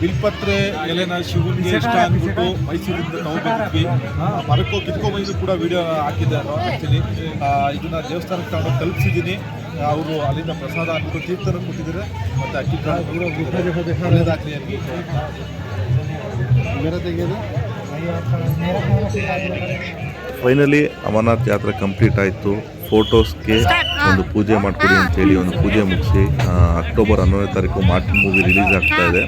ಬಿಲ್ಪತ್ರೆ ಎಲೆನ ಶಿವನಿಗೆ ಇಷ್ಟ ಅಂದ್ಬಿಟ್ಟು ಮೈಸೂರಿಂದ ತಗೊಂಡ್ಬಂದಿದ್ವಿ ಮರಕ್ಕೋ ಮೈಸೂರು ಕೂಡ ವಿಡಿಯೋ ಹಾಕಿದ್ದಾರೆ ಆ್ಯಕ್ಚುಲಿ ಇದನ್ನ ದೇವಸ್ಥಾನಕ್ಕೆ ತಗೊಂಡು ತಲುಪಿಸಿದ್ದೀನಿ. ಅವರು ಅಲ್ಲಿಂದ ಪ್ರಸಾದ ಅಂದ್ಬಿಟ್ಟು ತೀರ್ಥರ ಕೊಟ್ಟಿದ್ದಾರೆ. ಮತ್ತು ಅಕ್ಕಿ ಅಂತ ಫೈನಲಿ ಅಮರನಾಥ್ ಯಾತ್ರೆ ಕಂಪ್ಲೀಟ್ ಆಯಿತು. ಫೋಟೋಸ್ಗೆ ಒಂದು ಪೂಜೆ ಮಾಡ್ಕೊಡಿ ಅಂತೇಳಿ ಒಂದು ಪೂಜೆ ಮುಗಿಸಿ ಅಕ್ಟೋಬರ್ ಹನ್ನೊಂದನೇ ತಾರೀಕು ಮಾರ್ಟಿನ್ ಮೂವಿ ರಿಲೀಸ್ ಆಗ್ತಾ ಇದೆ.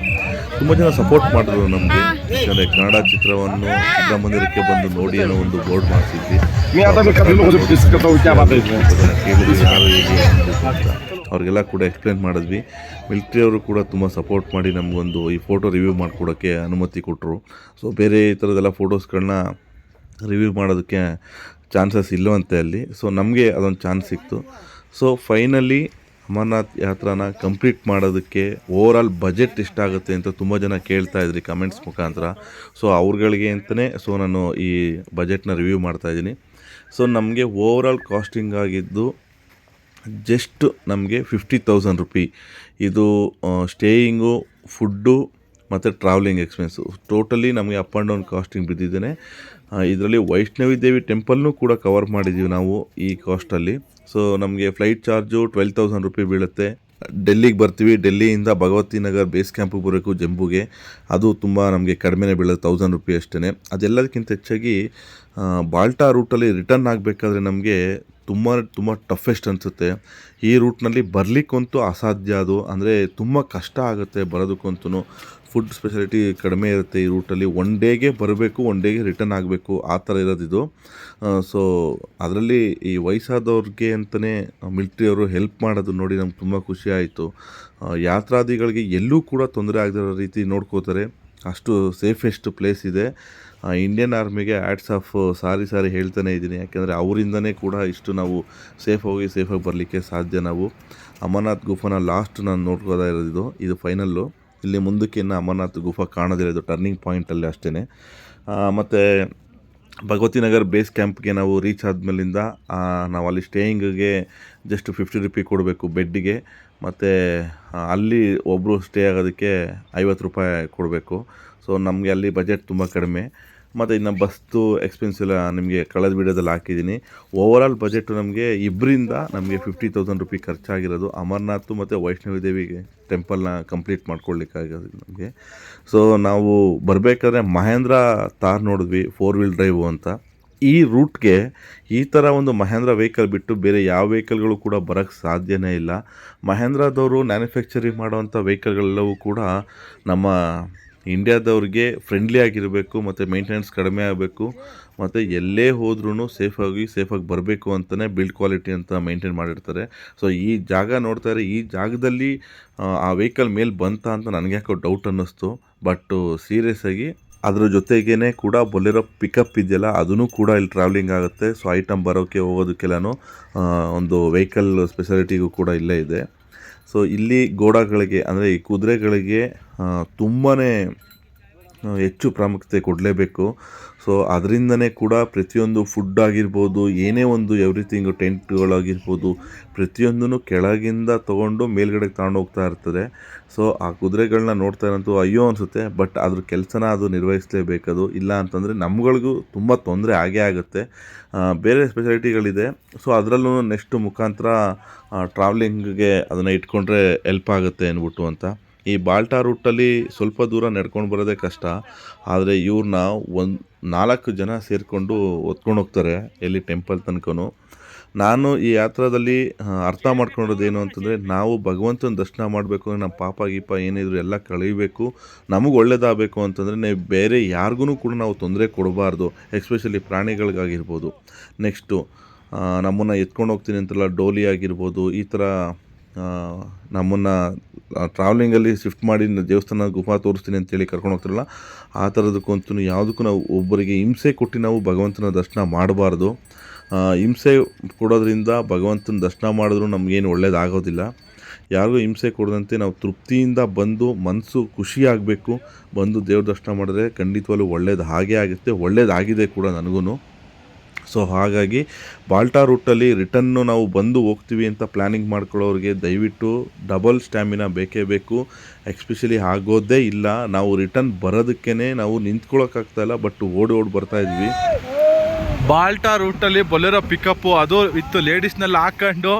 ತುಂಬ ಜನ ಸಪೋರ್ಟ್ ಮಾಡಿದ್ರು ನಮಗೆ. ಯಾಕಂದರೆ ಕನ್ನಡ ಚಿತ್ರವನ್ನು ಚಿತ್ರಮಂದಿರಕ್ಕೆ ಬಂದು ನೋಡಿ ಅನ್ನೋ ಒಂದು ಬೋರ್ಡ್ ಮಾಡಿಸಿದ್ವಿ. ಅದನ್ನ ಕೇಳಿದ್ವಿ ಯಾರು ಹೇಗೆ ಏನಿದೆ ಅಂತ ಅವ್ರಿಗೆಲ್ಲ ಕೂಡ ಎಕ್ಸ್ಪ್ಲೇನ್ ಮಾಡಿದ್ವಿ. ಮಿಲಿಟ್ರಿ ಅವರು ಕೂಡ ತುಂಬ ಸಪೋರ್ಟ್ ಮಾಡಿ ನಮಗೊಂದು ಈ ಫೋಟೋ ರಿವ್ಯೂ ಮಾಡಿಕೊಡೋಕ್ಕೆ ಅನುಮತಿ ಕೊಟ್ಟರು ಸೊ ಬೇರೆ ಈ ಥರದ್ದೆಲ್ಲ ಫೋಟೋಸ್ಗಳನ್ನ ರಿವ್ಯೂ ಮಾಡೋದಕ್ಕೆ ಚಾನ್ಸಸ್ ಇಲ್ಲವಂತೆ ಅಲ್ಲಿ. ಸೊ ನಮಗೆ ಅದೊಂದು ಚಾನ್ಸ್ ಸಿಕ್ತು. ಸೊ ಫೈನಲಿ ಅಮರನಾಥ್ ಯಾತ್ರಾನ ಕಂಪ್ಲೀಟ್ ಮಾಡೋದಕ್ಕೆ ಓವರ್ ಆಲ್ ಬಜೆಟ್ ಎಷ್ಟಾಗುತ್ತೆ ಅಂತ ತುಂಬ ಜನ ಕೇಳ್ತಾ ಇದ್ರಿ ಕಮೆಂಟ್ಸ್ ಮುಖಾಂತರ. ಸೊ ಅವ್ರುಗಳಿಗೆ ಅಂತಲೇ ಸೊ ನಾನು ಈ ಬಜೆಟ್ನ ರಿವ್ಯೂ ಮಾಡ್ತಾಯಿದ್ದೀನಿ ಸೊ ನಮಗೆ ಓವರ್ ಆಲ್ ಕಾಸ್ಟಿಂಗ್ ಆಗಿದ್ದು ಜಸ್ಟ್ ನಮಗೆ ಫಿಫ್ಟಿ ತೌಸಂಡ್ ರುಪಿ ಇದು ಸ್ಟೇಯಿಂಗು ಫುಡ್ಡು ಮತ್ತು ಟ್ರಾವೆಲಿಂಗ್ ಎಕ್ಸ್ಪೆನ್ಸು ಟೋಟಲಿ ನಮಗೆ ಅಪ್ ಆ್ಯಂಡ್ ಡೌನ್ ಕಾಸ್ಟಿಂಗ್ ಬಿದ್ದಿದ್ದೇನೆ. ಇದರಲ್ಲಿ ವೈಷ್ಣವಿ ದೇವಿ ಟೆಂಪಲ್ನೂ ಕೂಡ ಕವರ್ ಮಾಡಿದ್ದೀವಿ ನಾವು ಈ ಕಾಸ್ಟಲ್ಲಿ ಸೊ ನಮಗೆ flight charge twelve thousand rupee ಬೀಳುತ್ತೆ. ಡೆಲ್ಲಿಗೆ ಬರ್ತೀವಿ. ಡೆಲ್ಲಿಯಿಂದ ಭಗವತಿ ನಗರ್ ಬೇಸ್ ಕ್ಯಾಂಪಿಗೆ ಬರಬೇಕು ಜಂಬುಗೆ. ಅದು ತುಂಬ ನಮಗೆ ಕಡಿಮೆನೇ ಬೀಳೋದು ತೌಸಂಡ್ ರುಪಿ ಅಷ್ಟೇ ಅದೆಲ್ಲದಕ್ಕಿಂತ ಹೆಚ್ಚಾಗಿ ಬಾಲ್ಟಾ ರೂಟಲ್ಲಿ ರಿಟರ್ನ್ ಆಗಬೇಕಾದ್ರೆ ನಮಗೆ ತುಂಬ ತುಂಬ ಟಫೆಸ್ಟ್ ಅನಿಸುತ್ತೆ. ಈ ರೂಟ್ನಲ್ಲಿ ಬರಲಿಕ್ಕಂತೂ ಅಸಾಧ್ಯ ಅದು. ಅಂದರೆ ತುಂಬ ಕಷ್ಟ ಆಗುತ್ತೆ ಬರೋದಕ್ಕಂತೂ. ಫುಡ್ ಸ್ಪೆಷಾಲಿಟಿ ಕಡಿಮೆ ಇರುತ್ತೆ ಈ ರೂಟಲ್ಲಿ. ಒನ್ ಡೇಗೆ ಬರಬೇಕು, ಒನ್ ಡೇಗೆ ರಿಟರ್ನ್ ಆಗಬೇಕು. ಆ ಥರ ಇರೋದಿದು. ಸೊ, ಅದರಲ್ಲಿ ಈ ವಯಸ್ಸಾದವ್ರಿಗೆ ಅಂತಲೇ ಮಿಲ್ಟ್ರಿಯವರು ಹೆಲ್ಪ್ ಮಾಡೋದು ನೋಡಿ ನಮ್ಗೆ ತುಂಬ ಖುಷಿ ಆಯಿತು. ಯಾತ್ರಾದಿಗಳಿಗೆ ಎಲ್ಲೂ ಕೂಡ ತೊಂದರೆ ಆಗದಿರೋ ರೀತಿ ನೋಡ್ಕೋತಾರೆ. ಅಷ್ಟು ಸೇಫೆಸ್ಟ್ ಪ್ಲೇಸ್ ಇದೆ. ಇಂಡಿಯನ್ ಆರ್ಮಿಗೆ ಆ್ಯಡ್ಸ್ ಆಫ್ ಸಾರಿ ಸಾರಿ ಹೇಳ್ತಾನೆ ಇದ್ದೀನಿ. ಯಾಕೆಂದರೆ ಅವರಿಂದನೇ ಕೂಡ ಇಷ್ಟು ನಾವು ಸೇಫ್ ಹೋಗಿ ಸೇಫಾಗಿ ಬರಲಿಕ್ಕೆ ಸಾಧ್ಯ ನಾವು. ಅಮರನಾಥ್ ಗುಫಾನ ಲಾಸ್ಟ್ ನಾನು ನೋಡ್ಕೋತಾ ಇರೋದು ಇದು ಫೈನಲ್ಲು ಇಲ್ಲಿ ಮುಂದಕ್ಕೆ ಇನ್ನು ಅಮರನಾಥ್ ಗುಫಾ ಕಾಣೋದಿರೋದು ಟರ್ನಿಂಗ್ ಪಾಯಿಂಟಲ್ಲಿ ಅಷ್ಟೇ ಮತ್ತು ಭಗವತಿ ನಗರ್ ಬೇಸ್ ಕ್ಯಾಂಪ್ಗೆ ನಾವು ರೀಚ್ ಆದಮೇಲಿಂದ ನಾವು ಅಲ್ಲಿ ಸ್ಟೇಯಿಂಗ್ಗೆ ಜಸ್ಟ್ ಫಿಫ್ಟಿ ರುಪಿ ಕೊಡಬೇಕು ಬೆಡ್ಡಿಗೆ ಮತ್ತು ಅಲ್ಲಿ ಒಬ್ಬರು ಸ್ಟೇ ಆಗೋದಕ್ಕೆ ಐವತ್ತು ರೂಪಾಯಿ ಕೊಡಬೇಕು. ಸೊ ನಮಗೆ ಅಲ್ಲಿ ಬಜೆಟ್ ತುಂಬ ಕಡಿಮೆ. ಮತ್ತು ಇನ್ನು ಬಸ್ದು ಎಕ್ಸ್ಪೆನ್ಸ್ ಎಲ್ಲ ನಿಮಗೆ ಕಳೆದ ವಿಡಿಯೋದಲ್ಲಿ ಹಾಕಿದ್ದೀನಿ. ಓವರ್ ಆಲ್ ಬಜೆಟು ನಮಗೆ ಇಬ್ಬರಿಂದ ನಮಗೆ ಫಿಫ್ಟಿ ತೌಸಂಡ್ ರುಪಿ ಖರ್ಚಾಗಿರೋದು ಅಮರನಾಥ್ ಮತ್ತು ವೈಷ್ಣವಿ ದೇವಿಗೆ ಟೆಂಪಲ್ನ ಕಂಪ್ಲೀಟ್ ಮಾಡ್ಕೊಳ್ಳಿಕ್ಕಾಗೋದು ನಮಗೆ. ಸೊ ನಾವು ಬರಬೇಕಾದ್ರೆ ಮಹೇಂದ್ರ ತಾರ್ ನೋಡಿದ್ವಿ ಫೋರ್ ವೀಲ್ ಡ್ರೈವು ಅಂತ. ಈ ರೂಟ್ಗೆ ಈ ಥರ ಒಂದು ಮಹೇಂದ್ರ ವೆಹಿಕಲ್ ಬಿಟ್ಟು ಬೇರೆ ಯಾವ ವೆಹಿಕಲ್ಗಳು ಕೂಡ ಬರೋಕ್ಕೆ ಸಾಧ್ಯನೇ ಇಲ್ಲ. ಮಹೇಂದ್ರದವರು ಮ್ಯಾನುಫ್ಯಾಕ್ಚರಿಂಗ್ ಮಾಡುವಂಥ ವೆಹಿಕಲ್ಗಳೆಲ್ಲವೂ ಕೂಡ ನಮ್ಮ ಇಂಡಿಯಾದವ್ರಿಗೆ ಫ್ರೆಂಡ್ಲಿ ಆಗಿರಬೇಕು ಮತ್ತು ಮೇಂಟೆನೆನ್ಸ್ ಕಡಿಮೆ ಆಗಬೇಕು ಮತ್ತು ಎಲ್ಲೇ ಹೋದ್ರೂ ಸೇಫಾಗಿ ಸೇಫಾಗಿ ಬರಬೇಕು ಅಂತಲೇ ಬಿಲ್ಡ್ ಕ್ವಾಲಿಟಿ ಅಂತ ಮೇಂಟೈನ್ ಮಾಡಿರ್ತಾರೆ. ಸೊ ಈ ಜಾಗ ನೋಡ್ತಾರೆ ಈ ಜಾಗದಲ್ಲಿ ಆ, ವೆಹಿಕಲ್ ಮೇಲೆ ಬಂತ ಅಂತ ನನಗೆ ಯಾಕೋ ಡೌಟ್ ಅನ್ನಿಸ್ತು. ಬಟ್ ಸೀರಿಯಸ್ ಆಗಿ ಅದ್ರ ಜೊತೆಗೇ ಕೂಡ ಬೊಲೆರೋ ಪಿಕಪ್ ಇದೆಯಲ್ಲ ಅದೂ ಕೂಡ ಇಲ್ಲಿ ಟ್ರಾವೆಲಿಂಗ್ ಆಗುತ್ತೆ. ಸೊ ಐಟಮ್ ಬರೋಕ್ಕೆ ಹೋಗೋದಕ್ಕೆಲ್ಲನೂ ಒಂದು ವೆಹಿಕಲ್ ಸ್ಪೆಷಾಲಿಟಿಗೂ ಕೂಡ ಇಲ್ಲೇ ಇದೆ. ಸೊ ಇಲ್ಲಿ ಗೋಡಾಗಳಿಗೆ, ಅಂದರೆ ಈ ಕುದುರೆಗಳಿಗೆ ತುಂಬಾ ಹೆಚ್ಚು ಪ್ರಾಮುಖ್ಯತೆ ಕೊಡಲೇಬೇಕು. ಸೊ ಅದರಿಂದನೇ ಕೂಡ ಪ್ರತಿಯೊಂದು ಫುಡ್ ಆಗಿರ್ಬೋದು, ಏನೇ ಒಂದು ಎವ್ರಿಥಿಂಗ್ ಟೆಂಟ್ಗಳಾಗಿರ್ಬೋದು ಪ್ರತಿಯೊಂದೂ ಕೆಳಗಿಂದ ತೊಗೊಂಡು ಮೇಲ್ಗಡೆಗೆ ತಗೊಂಡು ಹೋಗ್ತಾ ಇರ್ತದೆ. ಸೊ ಆ ಕುದುರೆಗಳನ್ನ ನೋಡ್ತಾ ಇರೋಂತೂ ಅಯ್ಯೋ ಅನಿಸುತ್ತೆ ಬಟ್ ಅದ್ರ ಕೆಲಸನ ಅದು ನಿರ್ವಹಿಸಲೇಬೇಕದು. ಇಲ್ಲ ಅಂತಂದರೆ ನಮ್ಗಳಿಗೂ ತುಂಬ ತೊಂದರೆ ಆಗೇ ಆಗುತ್ತೆ. ಬೇರೆ ಸ್ಪೆಷಾಲಿಟಿಗಳಿದೆ ಸೊ ಅದರಲ್ಲೂ ನೆಕ್ಸ್ಟ್ ಮುಖಾಂತರ ಟ್ರಾವ್ಲಿಂಗ್ಗೆ ಅದನ್ನು ಇಟ್ಕೊಂಡ್ರೆ ಹೆಲ್ಪ್ ಆಗುತ್ತೆ ಅಂದ್ಬಿಟ್ಟು ಅಂತ. ಈ ಬಾಲ್ಟಾ ರೂಟಲ್ಲಿ ಸ್ವಲ್ಪ ದೂರ ನಡ್ಕೊಂಡು ಬರೋದೇ ಕಷ್ಟ. ಆದರೆ ಇವ್ರನ್ನ ಒಂದು ನಾಲ್ಕು ಜನ ಸೇರಿಕೊಂಡು ಹೊತ್ಕೊಂಡು ಹೋಗ್ತಾರೆ ಎಲ್ಲಿ ಟೆಂಪಲ್ ತನಕನೂ. ನಾನು ಈ ಯಾತ್ರಾದಲ್ಲಿ ಅರ್ಥ ಮಾಡ್ಕೊಂಡಿರೋದೇನು ಅಂತಂದರೆ ನಾವು ಭಗವಂತನ ದರ್ಶನ ಮಾಡಬೇಕು ನಮ್ಮ ಪಾಪ ಗೀಪ ಏನಿದ್ರು ಎಲ್ಲ ಕಳೀಬೇಕು. ನಮಗೆ ಒಳ್ಳೇದಾಗಬೇಕು ಅಂತಂದರೆ ನೀವು ಬೇರೆ ಯಾರಿಗೂ ಕೂಡ ನಾವು ತೊಂದರೆ ಕೊಡಬಾರ್ದು, ಎಸ್ಪೆಷಲಿ ಪ್ರಾಣಿಗಳಿಗಾಗಿರ್ಬೋದು. ನೆಕ್ಸ್ಟು ನಮ್ಮನ್ನು ಎತ್ಕೊಂಡು ಹೋಗ್ತೀನಿ ಅಂತಲ್ಲ ಡೋಲಿ ಆಗಿರ್ಬೋದು, ಈ ಥರ ನಮ್ಮನ್ನು ಟ್ರಾವೆಲಿಂಗಲ್ಲಿ ಶಿಫ್ಟ್ ಮಾಡಿ ದೇವಸ್ಥಾನ ಗುಫಾ ತೋರಿಸ್ತೀನಿ ಅಂತೇಳಿ ಕರ್ಕೊಂಡು ಹೋಗ್ತಿರಲ್ಲ, ಆ ಥರದಕ್ಕಂತೂ ಯಾವುದಕ್ಕೂ ನಾವು ಒಬ್ಬರಿಗೆ ಹಿಂಸೆ ಕೊಟ್ಟು ನಾವು ಭಗವಂತನ ದರ್ಶನ ಮಾಡಬಾರ್ದು. ಹಿಂಸೆ ಕೊಡೋದ್ರಿಂದ ಭಗವಂತನ ದರ್ಶನ ಮಾಡಿದ್ರೂ ನಮಗೇನು ಒಳ್ಳೇದಾಗೋದಿಲ್ಲ. ಯಾರಿಗೂ ಹಿಂಸೆ ಕೊಡದಂತೆ ನಾವು ತೃಪ್ತಿಯಿಂದ ಬಂದು ಮನಸ್ಸು ಖುಷಿಯಾಗಬೇಕು. ಬಂದು ದೇವ್ರ ದರ್ಶನ ಮಾಡಿದ್ರೆ ಖಂಡಿತವಾಗ್ಲೂ ಒಳ್ಳೇದು ಹಾಗೇ ಆಗುತ್ತೆ, ಒಳ್ಳೇದಾಗಿದೆ ಕೂಡ ನನಗೂ ಸೊ ಹಾಗಾಗಿ ಬಾಲ್ಟಾ ರೂಟಲ್ಲಿ ರಿಟರ್ನು ನಾವು ಬಂದು ಹೋಗ್ತೀವಿ ಅಂತ ಪ್ಲ್ಯಾನಿಂಗ್ ಮಾಡ್ಕೊಳ್ಳೋರಿಗೆ ದಯವಿಟ್ಟು ಡಬಲ್ ಸ್ಟ್ಯಾಮಿನಾ ಬೇಕೇ ಬೇಕು. ಎಕ್ಸ್ಪೆಷಲಿ ಆಗೋದೇ ಇಲ್ಲ. ನಾವು ರಿಟರ್ನ್ ಬರೋದಕ್ಕೇ ನಾವು ನಿಂತ್ಕೊಳ್ಳೋಕ್ಕಾಗ್ತಾಯಿಲ್ಲ ಬಟ್ ಓಡಿ ಓಡಿ ಬರ್ತಾ ಇದ್ವಿ. ಬಾಲ್ಟಾ ರೂಟಲ್ಲಿ ಬೊಲೆರೋ ಪಿಕಪ್ಪು ಅದು ಇತ್ತು ಲೇಡೀಸ್ನೆಲ್ಲ ಹಾಕ್ಕೊಂಡು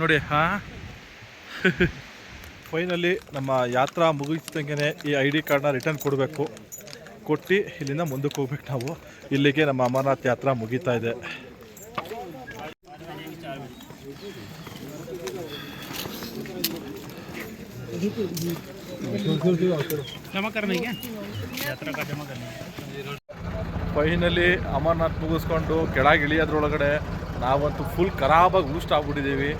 ನೋಡಿ, ಹಾಂ? ಫೈನಲಿ ನಮ್ಮ ಯಾತ್ರಾ ಮುಗಿಸ್ದಂಗೆ ಈ ಐ ಡಿ ಕಾರ್ಡ್ನ ರಿಟರ್ನ್ ಕೊಡಬೇಕು. ಕೊಟ್ಟು ಇಲ್ಲಿಂದ ಮುಂದಕ್ಕೆ ಹೋಗ್ಬೇಕು ನಾವು. ಇಲ್ಲಿಗೆ ನಮ್ಮ ಅಮರನಾಥ್ ಯಾತ್ರಾ ಮುಗಿತಾ ಇದೆ. ಫೈನಲಿ ಅಮರನಾಥ್ ಮುಗಿಸ್ಕೊಂಡು ಕೆಳಗೆ ಇಳಿಯೋದ್ರೊಳಗಡೆ ನಾವಂತೂ ಫುಲ್ ಖರಾಬಾಗಿ ಊಸ್ಟ್ ಆಗ್ಬಿಟ್ಟಿದ್ದೀವಿ.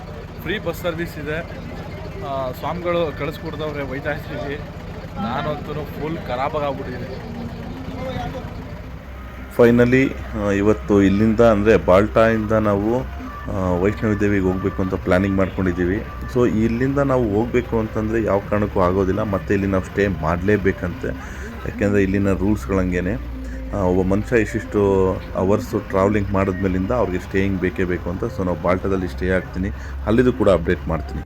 ಫ್ರೀ ಬಸ್ ಸರ್ವಿಸ್ ಇದೆ. ಸ್ವಾಮಿಗಳು ಕಳಿಸ್ಕೊಡ್ದವ್ರೆ ವೈದ್ಯ ನಾನಂತೂ ಫುಲ್ ಖರಾಬಾಗಿ ಆಗ್ಬಿಟ್ಟಿದ್ದೀನಿ. ಫೈನಲಿ ಇವತ್ತು ಇಲ್ಲಿಂದ ಅಂದರೆ ಬಾಲ್ಟಾಯಿಂದ ನಾವು ವೈಷ್ಣವಿ ದೇವಿಗೆ ಹೋಗಬೇಕು ಅಂತ ಪ್ಲ್ಯಾನಿಂಗ್ ಮಾಡ್ಕೊಂಡಿದ್ದೀವಿ. ಸೊ ಇಲ್ಲಿಂದ ನಾವು ಹೋಗಬೇಕು ಅಂತಂದರೆ ಯಾವ ಕಾರಣಕ್ಕೂ ಆಗೋದಿಲ್ಲ. ಮತ್ತು ಇಲ್ಲಿ ನಾವು ಸ್ಟೇ ಮಾಡಲೇಬೇಕಂತೆ. ಯಾಕೆಂದರೆ ಇಲ್ಲಿನ ರೂಲ್ಸ್ಗಳಂಗೆ ಒಬ್ಬ ಮನುಷ್ಯ ಇಷ್ಟಿಷ್ಟು ಅವರ್ಸು ಟ್ರಾವೆಲಿಂಗ್ ಮಾಡಿದ್ಮೇಲಿಂದ ಅವ್ರಿಗೆ ಸ್ಟೇಯಿಂಗ್ ಬೇಕೇ ಬೇಕು ಅಂತ. ಸೊ ನಾವು ಬಾಲ್ಟದಲ್ಲಿ ಸ್ಟೇ ಆಗ್ತೀನಿ. ಅಲ್ಲಿದು ಕೂಡ ಅಪ್ಡೇಟ್ ಮಾಡ್ತೀನಿ.